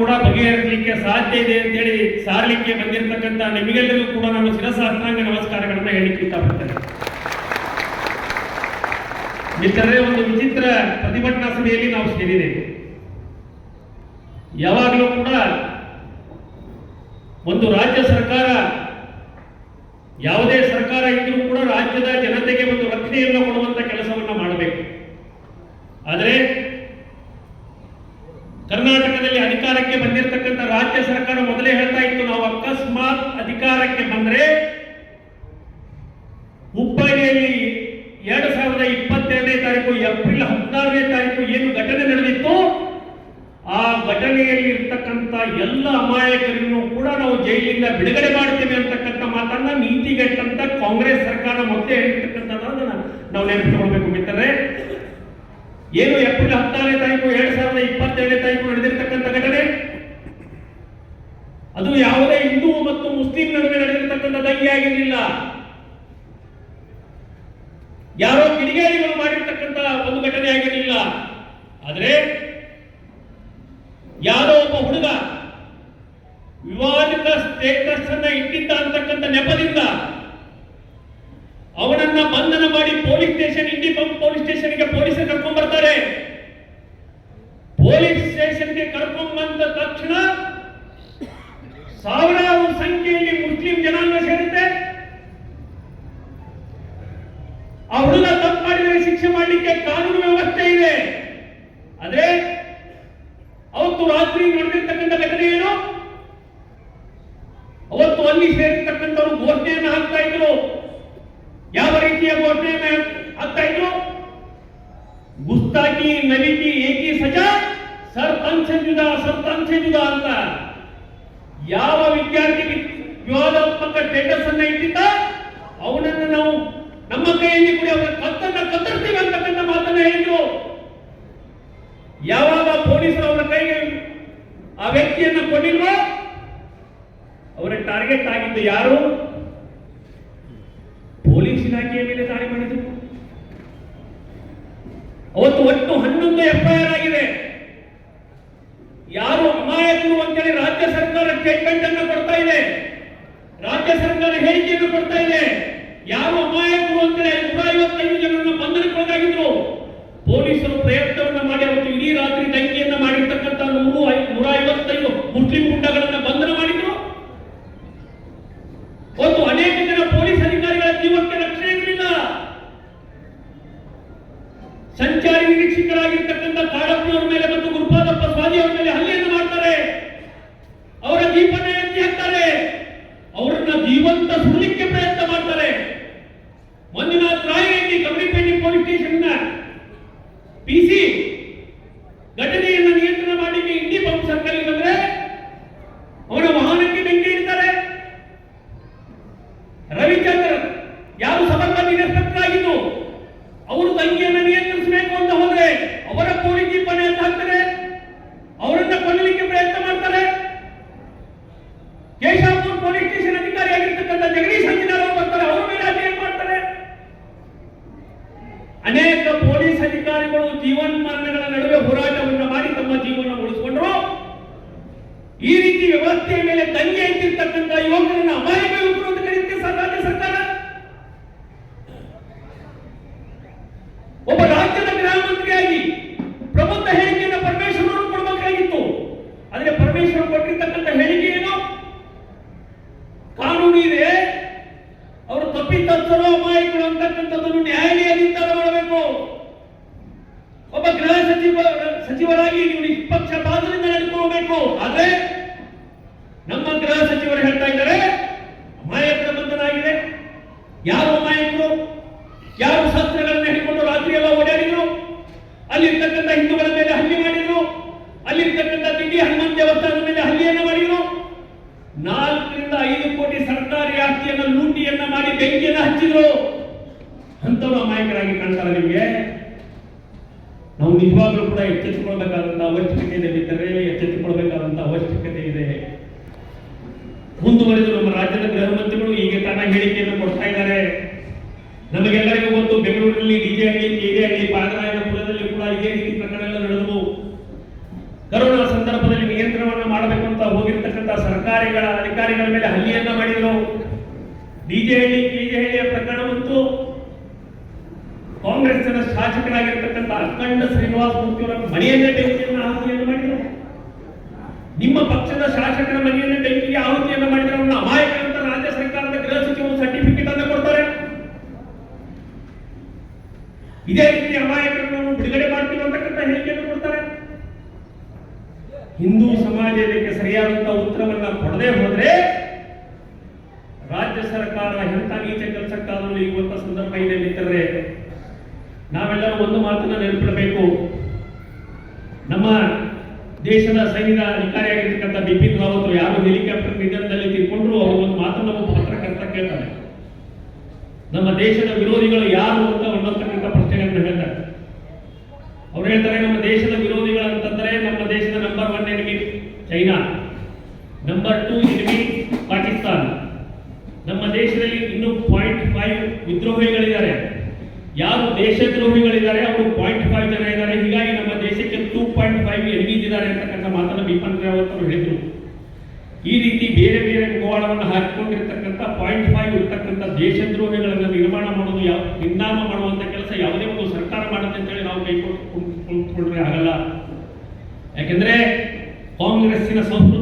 ಕೂಡ ಬಗೆಹರಿಸಲಿಕ್ಕೆ ಸಾಧ್ಯ ಇದೆ ಅಂತ ಹೇಳಿ ಸಾರಲಿಕ್ಕೆ ಬಂದಿರತಕ್ಕಂತ ನಿಮಗೆಲ್ಲರಿಗೂ ಕೂಡ ನಾನು ಶಿರಸಾಷ್ಟಾಂಗ ನಮಸ್ಕಾರಗಳನ್ನು ಹೇಳಲಿಕ್ಕೆ ಇಷ್ಟಪಡ್ತೇನೆ ಮಿತ್ರರೇ, ಒಂದು ವಿಚಿತ್ರ ಪ್ರತಿಭಟನಾ ಸಭೆಯಲ್ಲಿ ನಾವು ಸೇರಿದ್ದೇವೆ. ಯಾವಾಗಲೂ ಕೂಡ ಒಂದು ರಾಜ್ಯ ಸರ್ಕಾರ, ಯಾವುದೇ ಸರ್ಕಾರ ಇದ್ರೂ ಕೂಡ ರಾಜ್ಯದ ಜನತೆಗೆ ಒಂದು ರಕ್ಷಣೆಯನ್ನು ಕೊಡುವಂತ ಕೆಲಸವನ್ನ ಮಾಡಬೇಕು ಆದರೆ ಕರ್ನಾಟಕದಲ್ಲಿ ಅಧಿಕಾರಕ್ಕೆ ಬಂದಿರತಕ್ಕಂಥ ರಾಜ್ಯ ಸರ್ಕಾರ ಮೊದಲೇ ಹೇಳ್ತಾ ಇತ್ತು ನಾವು ಅಕಸ್ಮಾತ್ ಅಧಿಕಾರಕ್ಕೆ ಬಂದ್ರೆ ಹುಬ್ಬಳ್ಳಿಯಲ್ಲಿ ಎರಡು ಸಾವಿರದ ಇಪ್ಪತ್ತೆರಡನೇ ತಾರೀಕು, ಏಪ್ರಿಲ್ ಹದಿನಾರನೇ ತಾರೀಕು ಏನು ಘಟನೆ ನಡೆದಿತ್ತು? ಆ ಘಟನೆಯಲ್ಲಿ ಇರ್ತಕ್ಕಂಥ ಎಲ್ಲ ಅಮಾಯಕರನ್ನು ಕೂಡ ನಾವು ಜೈಲಿಂದ ಬಿಡುಗಡೆ ಮಾಡ್ತೇವೆ ಅಂತಕ್ಕಂಥ ಮಾತನ್ನ ನೀತಿಗೆಟ್ಟಂತ ಕಾಂಗ್ರೆಸ್ ಸರ್ಕಾರ ಮತ್ತೆ ಹೇಳಿರ್ತಕ್ಕಂಥದ್ದನ್ನ ನಾವು ನೆನಪಿಟ್ಕೊಳ್ಬೇಕು ಮಿತ್ರರೇ. ಏನು ಏಪ್ರಿಲ್ ಹದಿನಾರನೇ ತಾರೀಕು, ಎರಡ್ ಸಾವಿರದ ಇಪ್ಪತ್ತೆರಡನೇ ತಾರೀಕು ನಡೆದಿರ್ತಕ್ಕಂಥ ಘಟನೆ? ಅದು ಯಾವುದೇ ಹಿಂದೂ ಮತ್ತು ಮುಸ್ಲಿಂ ನಡುವೆ ನಡೆದಿರ್ತಕ್ಕಂಥ ದಂಗೆ ಆಗಿರಲಿಲ್ಲ. ಯಾರೋ ಕಿಡಿಗೇರಿಗಳು ಮಾಡಿರ್ತಕ್ಕಂಥ ಒಂದು ಘಟನೆ ಆಗಿರಲಿಲ್ಲ. ಆದರೆ ಯಾರೋ ಒಬ್ಬ ಹುಡುಗ ವಿವಾದಿತ ಸ್ಟೇಟಸ್ ಅನ್ನ ಇಟ್ಟಿದ್ದ ಅಂತಕ್ಕಂಥ ನೆಪದಿಂದ ಅವನನ್ನ ಬಂಧನ ಮಾಡಿ police station Indi pump police ಸ್ಟೇಷನ್ಗೆ ಪೊಲೀಸರು ಕರ್ಕೊಂಡ್ ಬರ್ತಾರೆ ಪೊಲೀಸ್ ಸ್ಟೇಷನ್ಗೆ ಕರ್ಕೊಂಡ್ ಬಂದ ತಕ್ಷಣ ಸಾವಿರಾರು ಸಂಖ್ಯೆಯಲ್ಲಿ ಮುಸ್ಲಿಂ ಜನಾಂಗ ಸೇರುತ್ತೆ ಹುಡುಗ ತಪ್ಪು ಮಾಡಿದರೆ ಶಿಕ್ಷೆ ಮಾಡಲಿಕ್ಕೆ ಕಾನೂನು ವ್ಯವಸ್ಥೆ ಇದೆ. ಆದ್ರೆ, ಅವತ್ತು ರಾತ್ರಿ ನಡೆದಿರ್ತಕ್ಕಂಥ ಘಟನೆ ಏನು? ಅವತ್ತು ಅಲ್ಲಿ ಸೇರಿರ್ತಕ್ಕಂಥವ್ರು ಘೋಷಣೆಯನ್ನು ಹಾಕ್ತಾ ಇದ್ರು. ಯಾವ ರೀತಿಯ ಘೋಷಣೆಯನ್ನು ಹಾಕ್ತಾ ಇದ್ರು? ಗುಸ್ತಾಕಿ ನಲಿಕಿ ಏಕಿ, ಸಜಾ, ಸರ್ಪಂಚ ಜುದ ಸರ್ಪಂಚ ಜುದ ಅಂತ. ಯಾವ ವಿದ್ಯಾರ್ಥಿಗೆ ವಿವಾದಾತ್ಮಕ ಸ್ಟೇಟಸ್ ಅನ್ನ ಇಟ್ಟಿದ್ದ? ಅವನನ್ನು ನಾವು ನಮ್ಮ ಕೈಯಲ್ಲಿ ಕೂಡ ಅವರ ಕತ್ತನ್ನ ಕತ್ತರಿಸ್ತೀವಿ ಅಂತಕ್ಕಂಥ ಮಾತನ್ನ ಹೇಳಿದ್ರು. ಯಾವಾಗ ಪೊಲೀಸರು ಅವರ ಕೈಗೆ ಆ ವ್ಯಕ್ತಿಯನ್ನ ಕೊಟ್ಟಿಲ್ವೋ, ಅವರ ಟಾರ್ಗೆಟ್ ಆಗಿದ್ದು ಯಾರು? ಪೊಲೀಸ್ ಇಲಾಖೆಯ ಮೇಲೆ ದಾಳಿ ಮಾಡಿದ್ರು. ಅವತ್ತು ಒಟ್ಟು ಹನ್ನೊಂದು ಎಫ್ಐಆರ್ ಆಗಿದೆ ಯಾರು ಅಮಾಯಕರು ಅಂತೇಳಿ ರಾಜ್ಯ ಸರ್ಕಾರ ಸ್ಟೇಟ್ಮೆಂಟ್ ಅನ್ನು ಕೊಡ್ತಾ ಇದೆ ರಾಜ್ಯ ಸರ್ಕಾರ ಹೇಳಿಕೆಯನ್ನು ಕೊಡ್ತಾ ಇದೆ ಯಾರು ಅಮಾಯಕರು ಅಂತೇಳಿ ನೂರ ಐವತ್ತೈದು ಜನರನ್ನು ಬಂಧನಕ್ಕೊಳಗಾಗಿದ್ರು ಪೊಲೀಸರು ಪ್ರಯತ್ನವನ್ನ ಮಾಡಿ, ಅವತ್ತು ಇಡೀ ರಾತ್ರಿ ದಂಗೆಯನ್ನ ಮಾಡಿರ್ತಕ್ಕಂಥ ನೂರು ನೂರ ಐವತ್ತೈದು ಮುಸ್ಲಿಂ ಗುಂಡಗಳನ್ನ ಬಂಧನ ಮಾಡಿದ್ರು. ಒಂದು ಅನೇಕ ಜನ ಪೊಲೀಸ್ ಅಧಿಕಾರಿಗಳ ಜೀವಕ್ಕೆ ರಕ್ಷಣೆ ಇರಲಿಲ್ಲ. ಸಂಚಾರಿ ನಿರೀಕ್ಷಕರಾಗಿರ್ತಕ್ಕಂಥ ಕಾಡಪ್ಪನವರ ಮೇಲೆ ಮತ್ತು ಗುರುಪಾದಪ್ಪ ಸ್ವಾಮಿ ಅವರ ಮೇಲೆ ಹಲ್ಲೆಯನ್ನು ಮಾಡ್ತಾರೆ. ಅವರ ದೀಪನ ಎತ್ತಿ ಹಾಕ್ತಾರೆ. ಅವರನ್ನ ಜೀವಂತ ಸುಡಲಿಕ್ಕೆ ಪ್ರಯತ್ನ ಮಾಡ್ತಾರೆ ಮಂಜುನಾಥ್ ರಾಯರೆಡ್ಡಿ ಕಬರಿಪೇಟೆ ಪೊಲೀಸ್ ಸ್ಟೇಷನ್ನ ಪಿಸಿ ಘಟನೆಯನ್ನು ನಿಯಂತ್ರಣ ಮಾಡಲಿಕ್ಕೆ ಇಂಡಿ ಪಂಪ್ ಸರ್ಕಲ್ ಬಂದ್ರೆ ಅವರ ವಾಹನಕ್ಕೆ ಬೆಂಕಿ ಇಡ್ತಾರೆ ರವಿಚಂದ್ರನ್ ಯಾರು ಸಬರ್ಬನ್ ಇನ್ಸ್ಪೆಕ್ಟರ್ ಆಗಿದ್ದು ಅವರು ದಂಗೆಯನ್ನು ನಿಯಂತ್ರಿಸಬೇಕು ಅಂತ ಹೋದ್ರೆ ಅವರ ಪೊಲೀಸ್ ಜೀಪನೆ ಅಂತ ಹಾಕ್ತಾರೆ ಅವರನ್ನ ಕೊಲ್ಲಲಿಕ್ಕೆ ಪ್ರಯತ್ನ ಮಾಡ್ತಾರೆ ಕೇಶಾಪುರ್ ಪೊಲೀಸ್ ಸ್ಟೇಷನ್ ಅಧಿಕಾರಿ ಆಗಿರ್ತಕ್ಕಂಥ ಜಗದೀಶ್ ಹಂಚಿನಾರ್ ಅವರು ಬರ್ತಾರೆ ಅವರ ಮೇಲೆ ಹಲ್ಲೆ ಮಾಡ್ತಾರೆ ಅನೇಕ ಪೊಲೀಸ್ ಅಧಿಕಾರಿಗಳು ಜೀವನ್ಮರಣಗಳ ನಡುವೆ ಹೋರಾಟವನ್ನು ಮಾಡಿ ತಮ್ಮ ಜೀವನ ಉಳಿಸಿಕೊಂಡ್ರು. ಈ ರೀತಿ ವ್ಯವಸ್ಥೆಯ ಮೇಲೆ ದಂಗೆ ಇಟ್ಟಿರ್ತಕ್ಕಂಥ ಯುವಕರನ್ನು ಅಮಾಯಕ ಅಂತ ಕರೀತೆ ಸರ್ಕಾರ ಸರ್ಕಾರ. ಒಬ್ಬ ರಾಜ್ಯದ ಗೃಹ ಮಂತ್ರಿಯಾಗಿ ಪ್ರಬುದ್ಧ ಹೇಳಿಕೆಯನ್ನು ಪರಮೇಶ್ವರ್ ಅವರು ಕೊಡಬೇಕಾಗಿತ್ತು. ಆದರೆ ಪರಮೇಶ್ವರ ಕೊಟ್ಟಿರ್ತಕ್ಕಂಥ ಹೇಳಿಕೆ ಏನು? ಕಾನೂನು ಇದೆ. ಅವರು ತಪ್ಪಿತಸ್ಥರು, ಅಮಾಯಕರು ಅಂತಕ್ಕಂಥದ್ದನ್ನು ನ್ಯಾಯಾಲಯದಿಂದ ಮಾಡಬೇಕು ಒಬ್ಬ ಗೃಹ ಸಚಿವ ಸಚಿವರಾಗಿ ನೀವು ನಿಷ್ಪಕ್ಷ ಪಾತ್ರದಿಂದ ನಡ್ಕೋಬೇಕು ಆದ್ರೆ ನಮ್ಮ ಗೃಹ ಸಚಿವರು ಹೇಳ್ತಾ ಇದ್ದಾರೆ, ಅಮಾಯಕರ ಬಂಧನಾಗಿದೆ. ಯಾರು ಅಮಾಯಕರು? ಯಾರು ಶಸ್ತ್ರಗಳನ್ನು ಹಿಡಿಕೊಂಡು ರಾತ್ರಿ ಎಲ್ಲ ಓಡಾಡಿದ್ರು? ಅಲ್ಲಿರ್ತಕ್ಕಂಥ ಹಿಂದೂಗಳ ಮೇಲೆ ಹಲ್ಲೆ ಮಾಡಿದ್ರು? ಅಲ್ಲಿರ್ತಕ್ಕಂಥ ತಿಂಡಿ ಹನುಮಂತ ದೇವಸ್ಥಾನದ ಮೇಲೆ ಹಲ್ಲಿಯನ್ನು ಮಾಡಿದ್ರು? ನಾಲ್ಕರಿಂದ ಐದು ಕೋಟಿ ಸರ್ಕಾರಿ ಆಸ್ತಿಯನ್ನು ಲೂಟಿಯನ್ನ ಮಾಡಿ ಬೆಂಕಿಯನ್ನು ಹಚ್ಚಿದ್ರು. ಅಂತವರು ಅಮಾಯಕರಾಗಿ ಕಾಣ್ತಾರೆ ನಿಮಗೆ? ನಾವು ನಿಜವಾಗ್ಲೂ ಕೂಡ ಎಚ್ಚೆತ್ತುಕೊಳ್ಬೇಕಾದಂತಹ ಅವಶ್ಯಕತೆ ಇದೆ ಮಿತ್ರರೇ, ಎಚ್ಚೆತ್ತುಕೊಳ್ಬೇಕಾದಂತಹ ಅವಶ್ಯಕತೆ ಇದೆ. ಮುಂದುವರೆದು ನಮ್ಮ ರಾಜ್ಯದ ಗೃಹ ಮಂತ್ರಿಗಳು ಈಗ ತನ್ನ ಹೇಳಿಕೆಯನ್ನು ಕೊಡ್ತಾ ಇದ್ದಾರೆ. ನಮಗೆಲ್ಲರಿಗೂ ಗೊತ್ತು, ಬೆಂಗಳೂರಿನಲ್ಲಿ ಡಿಜೆ ಹಳ್ಳಿ ಕೆರೆ ಆಗಲಿ ಪಾದರಾಯನಪುರದಲ್ಲಿ ಕೂಡ ಇದೇ ರೀತಿ ಪ್ರಕರಣಗಳು ನಡೆದವು. ಕರೋನಾ ಸಂದರ್ಭದಲ್ಲಿ ನಿಯಂತ್ರಣವನ್ನು ಮಾಡಬೇಕು ಅಂತ ಹೋಗಿರ್ತಕ್ಕಂಥ ಸರ್ಕಾರಿಗಳ ಅಧಿಕಾರಿಗಳ ಮೇಲೆ ಹಲ್ಲಿಯನ್ನ ಮಾಡಿದರು. ಡಿಜೆಹಳ್ಳಿ ಕೆಜೆಹಳ್ಳಿಯ ಪ್ರಕರಣವಂತೂ ಕಾಂಗ್ರೆಸ್ಸಿನ ಶಾಸಕರಾಗಿರ್ತಕ್ಕಂಥ ಅಖಂಡ ಶ್ರೀನಿವಾಸ ಮೂರ್ತಿ ಅವರ ಮನೆಯನ್ನೇ ಬೆಂಕಿಯನ್ನು ಆಹುತಿಯನ್ನು ಮಾಡಿದರು. ನಿಮ್ಮ ಪಕ್ಷದ ಶಾಸಕರ ಮನೆಯನ್ನೇ ಬೆಂಕಿಗೆ ಆಹುತಿಯನ್ನು ಮಾಡಿದರೆ. ಅಮಾಯಕ ಅಂತ ರಾಜ್ಯ ಸರ್ಕಾರದ ಗೃಹ ಸಚಿವರು ಸರ್ಟಿಫಿಕೇಟ್ ಅನ್ನು ಕೊಡ್ತಾರೆ. ಇದೇ ರೀತಿ ಅಮಾಯಕರನ್ನು ಬಿಡುಗಡೆ ಮಾಡ್ತೀವಿ ಅಂತಕ್ಕಂಥ ಹೇಳಿಕೆಯನ್ನು ಕೊಡ್ತಾರೆ. ಹಿಂದೂ ಸಮಾಜ ಇದಕ್ಕೆ ಸರಿಯಾದಂತಹ ಉತ್ತರವನ್ನ ಕೊಡದೆ ಹೋದ್ರೆ ರಾಜ್ಯ ಸರ್ಕಾರ ಎಂತ ನೀಚ ಕೆಲಸಕ್ಕಾದರೂ ಇವತ್ತ ಸಂದರ್ಭ ಇದೆ ಮಿತ್ರರೇ. ನಾವೆಲ್ಲರೂ ಒಂದು ಮಾತನ್ನ ನೆನಪಿಡಬೇಕು. ನಮ್ಮ ದೇಶದ ಸೈನ್ಯದ ಅಧಿಕಾರಿಯಾಗಿರ್ತಕ್ಕಂಥ ಬಿಪಿನ್ ರಾವತ್ ಯಾರು ಹೆಲಿಕಾಪ್ಟರ್ ನಿಧನದಲ್ಲಿ ತಿಳ್ಕೊಂಡ್ರು ಅವರು ಒಂದು ಮಾತನ್ನು ಒಬ್ಬ ಪತ್ರಕರ್ತ ಕೇಳ್ತಾರೆ. ನಮ್ಮ ದೇಶದ ವಿರೋಧಿಗಳು ಯಾರು ಅಂತ ಅನ್ನತಕ್ಕಂಥ ಪ್ರಶ್ನೆಗಳನ್ನು ಹೇಳ್ತಾರೆ. ಅವ್ರು ಹೇಳ್ತಾರೆ, ನಮ್ಮ ದೇಶದ ವಿರೋಧಿಗಳು ಅಂತಂದ್ರೆ ನಮ್ಮ ದೇಶದ number one enemy China. Number two enemy Pakistan. ನಮ್ಮ ದೇಶದಲ್ಲಿ ಇನ್ನೂ ಪಾಯಿಂಟ್ ಫೈವ್ ವಿದ್ರೋಹಿಗಳಿದ್ದಾರೆ. ಯಾರು ದೇಶದ್ರೋಹಿಗಳಿದ್ದಾರೆ, ಅವರು ಪಾಯಿಂಟ್ ಫೈವ್ ಜನ ಇದ್ದಾರೆ. ಹೀಗಾಗಿ ನಮ್ಮ ದೇಶಕ್ಕೆ ಟೂ ಪಾಯಿಂಟ್ ಫೈವ್ ಎನಿಮೀಸ್ ಅಂತಕ್ಕಂಥ ಮಾತನ್ನು ಬಿಪನ್ ರಾವತ್ ಅವರು ಹೇಳಿದ್ರು. ಈ ರೀತಿ ಬೇರೆ ಬೇರೆ ಮುಖವಾಡವನ್ನು ಹಾಕಿಕೊಂಡಿರ್ತಕ್ಕಂಥ ಪಾಯಿಂಟ್ ಫೈವ್ ಇರ್ತಕ್ಕಂಥ ದೇಶದ್ರೋಹಿಗಳನ್ನು ನಿರ್ಮಾಣ ಮಾಡೋದು ಯಾವ, ನಿರ್ನಾಮ ಮಾಡುವಂಥ ಕೆಲಸ ಯಾವುದೇ ಒಂದು ಸರ್ಕಾರ ಮಾಡುತ್ತೆ ಅಂತೇಳಿ ನಾವು ಕೈ ಕುಳಿತುಕೊಂಡ್ರೆ ಆಗಲ್ಲ. ಯಾಕೆಂದ್ರೆ ಕಾಂಗ್ರೆಸ್ಸಿನ ಸಂಸ್ಕೃತಿ